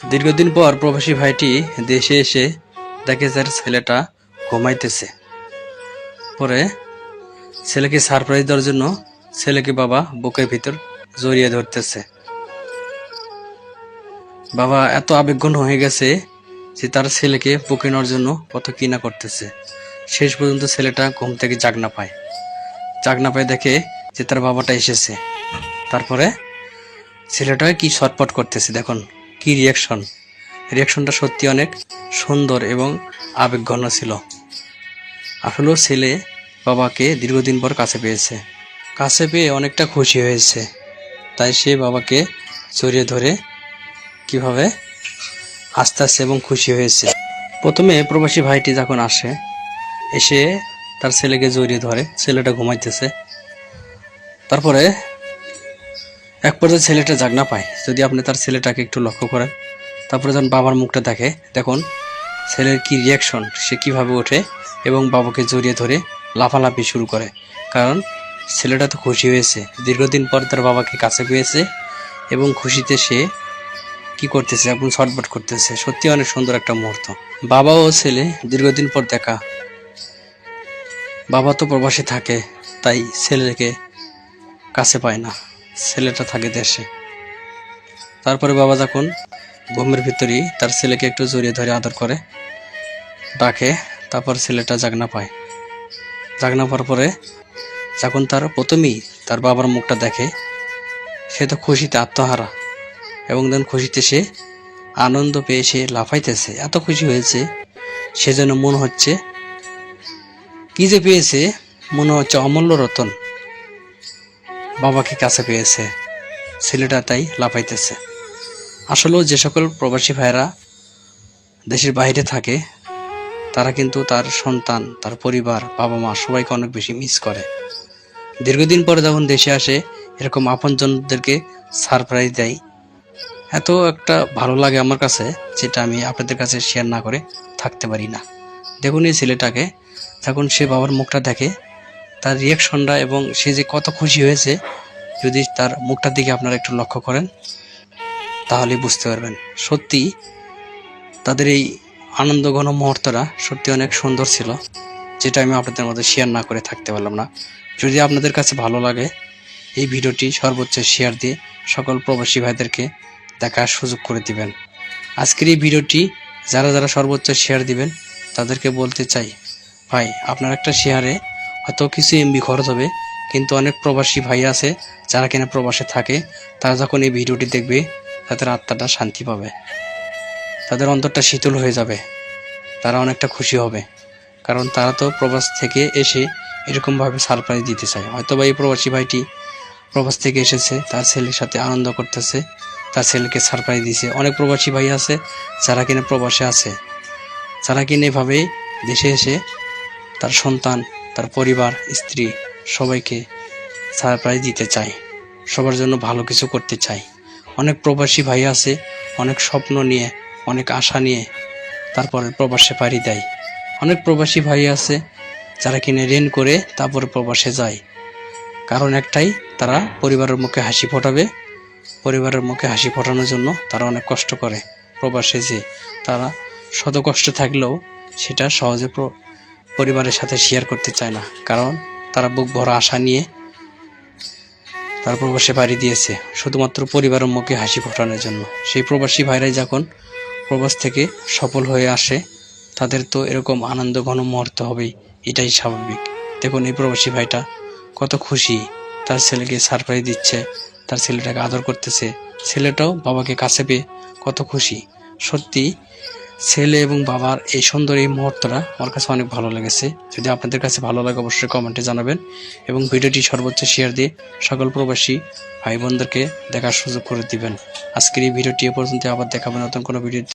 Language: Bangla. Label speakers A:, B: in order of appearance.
A: দীর্ঘদিন পর প্রবাসী ভাইটি দেশে এসে দেখে তার ছেলেটা ঘুমাইতেছে। পরে ছেলেকে সারপ্রাইজ দেওয়ার জন্য ছেলেকে বাবা বুকের ভিতর জড়িয়ে ধরতেছে। বাবা এত আবেগঘন হয়ে গেছে যে তার ছেলেকে বুকে নেওয়ার জন্য কত কিনা করতেছে। শেষ পর্যন্ত ছেলেটা ঘুম থেকে জাগ না পায়। জাগ না পায় দেখে যে তার বাবাটা এসেছে। তারপরে ছেলেটা কি ছটপট করতেছে দেখুন। কি রিয়াকশন রিয়াকশনটা সত্যি অনেক সুন্দর এবং আবেগঘন ছিল। আসলেও ছেলে বাবাকে দীর্ঘদিন পর কাছে পেয়েছে। কাছে পেয়ে অনেকটা খুশি হয়েছে। তাই সে বাবাকে জড়িয়ে ধরে কীভাবে আস্তে আস্তে এবং খুশি হয়েছে। প্রথমে প্রবাসী ভাইটি যখন আসে, এসে তার ছেলেকে জড়িয়ে ধরে, ছেলেটা ঘুমাইতেছে। তারপরে এক পর্যায়ে ছেলেটা জাগ না পায়। যদি আপনি তার ছেলেটাকে একটু লক্ষ্য করেন, তারপরে যখন বাবার মুখটা দেখে, দেখুন, ছেলের কি রিয়াকশন সে কীভাবে ওঠে এবং বাবাকে জড়িয়ে ধরে লাফালাফি শুরু করে। কারণ, ছেলেটা তো খুশি হয়েছে, দীর্ঘদিন পর তার বাবাকে কাছে পেয়েছে এবং খুশিতে সে কি করতেছে, এখন ছটবট করতেছে। সত্যি অনেক সুন্দর একটা মুহূর্ত। বাবা ও ছেলে দীর্ঘদিন পর দেখা। বাবা তো প্রবাসে থাকে, তাই ছেলেকে কাছে পায় না। ছেলেটা থাকে দেশে। তারপরে বাবা যখন ঘুমের ভিতরেই তার ছেলেকে একটু জড়িয়ে ধরে আদর করে, ডাকে, তারপর ছেলেটা জাগনা পায়। জাগনা পাওয়ার পরে যখন তার প্রথমেই তার বাবার মুখটা দেখে, সে তো খুশিতে আত্মহারা এবং দেন খুশিতে সে আনন্দ পেয়ে সে লাফাইতেছে। এত খুশি হয়েছে সেজন্য মনে হচ্ছে, কি যে পেয়েছে, মনে হচ্ছে অমূল্য রতন। বাবাকে কাছে পেয়েছে। ছেলেটা তাই লাফাইতেছে। আসলেও যে সকল প্রবাসী ভাইরা দেশের বাইরে থাকে, তারা কিন্তু তার সন্তান, তার পরিবার বাবা মা সবাইকে অনেক বেশি মিস করে। দীর্ঘদিন পরে যখন দেশে আসে, এরকম আপনজনদেরকে সারপ্রাইজ দেয়। এত একটা ভালো লাগে আমার কাছে, যেটা আমি আপনাদের কাছে শেয়ার না করে থাকতে পারি না। দেখুন এই ছেলেটাকে, যখন সে বাবার মুখটা দেখে তার রিয়াকশনটা এবং সে যে কত খুশি হয়েছে, যদি তার মুখটার দিকে আপনারা একটু লক্ষ্য করেন, তাহলে বুঝতে পারবেন। সত্যি, তাদের এই আনন্দ ঘন মুহূর্তটা সত্যি অনেক সুন্দর ছিল, যেটা আমি আপনাদের মধ্যে শেয়ার না করে থাকতে পারলাম না। যদি আপনাদের কাছে ভালো লাগে, এই ভিডিওটি সর্বোচ্চ শেয়ার দিয়ে সকল প্রবাসী ভাইদেরকে দেখার সুযোগ করে দিবেন। আজকের এই ভিডিওটি যারা যারা সর্বোচ্চ শেয়ার দিবেন, তাদেরকে বলতে চাই, ভাই, আপনার একটা শেয়ারে হয়তো কিছু এমবি খরচ হবে, কিন্তু অনেক প্রবাসী ভাই আছে যারা কিনা প্রবাসে থাকে, তারা যখন এই ভিডিওটি দেখবে, তাদের আত্মাটা শান্তি পাবে। তাদের অন্তরটা শীতল হয়ে যাবে। তারা অনেকটা খুশি হবে। কারণ তারা তো প্রবাস থেকে এসে এরকমভাবে সারপ্রাইজ দিতে চায়। হয়তো বা এই প্রবাসী ভাইটি প্রবাস থেকে এসেছে, তার ছেলের সাথে আনন্দ করতেছে, তার ছেলেকে সারপ্রাইজ দিছে। অনেক প্রবাসী ভাই আছে যারা কিনা প্রবাসে আছে। যারা কিনা এভাবে দেশে এসে তার সন্তান তার পরিবার, স্ত্রী সবাইকে সারপ্রাইজ দিতে চায়, সবার জন্য ভালো কিছু করতে চায়। অনেক প্রবাসী ভাই আছে, অনেক স্বপ্ন নিয়ে, অনেক আশা নিয়ে তারপরে প্রবাসে পাড়ি দেয়। অনেক প্রবাসী ভাই আছে, যারা কিনে ঋণ করে তারপরে প্রবাসে যায়। কারণ একটাই, তারা পরিবারের মুখে হাসি ফোটাবে। পরিবারের মুখে হাসি ফোটানোর জন্য তারা অনেক কষ্ট করে। প্রবাসে যে তারা শত কষ্ট থাকলেও সেটা সহজে পরিবারের সাথে শেয়ার করতে চায় না। কারণ তারা বুক ভরা আশা নিয়ে তার প্রবাসে বাড়ি দিয়েছে। শুধুমাত্র পরিবারের মুখে হাসি ফোটানোর জন্য। সেই প্রবাসী ভাইরাই যখন প্রবাস থেকে সফল হয়ে আসে, তাদের তো এরকম আনন্দ ঘন মুহূর্ত হবেই। এটাই স্বাভাবিক। দেখুন এই প্রবাসী ভাইটা কত খুশি। তার ছেলেকে সারপ্রাইজ দিচ্ছে, তার ছেলেটাকে আদর করতেছে। ছেলেটাও বাবাকে কাছে পেয়ে কত খুশি। সত্যি ছেলে এবং বাবার এই সুন্দর এই মুহূর্তটা আমার কাছে অনেক ভালো লেগেছে। যদি আপনাদের কাছে ভালো লাগে, অবশ্যই কমেন্টে জানাবেন এবং ভিডিওটি সর্বোচ্চ শেয়ার দিয়ে সকল প্রবাসী ভাই বোনদেরকে দেখার সুযোগ করে দিবেন। আজকের এই ভিডিওটি এ পর্যন্ত আবার দেখাবেন নতুন কোনো ভিডিও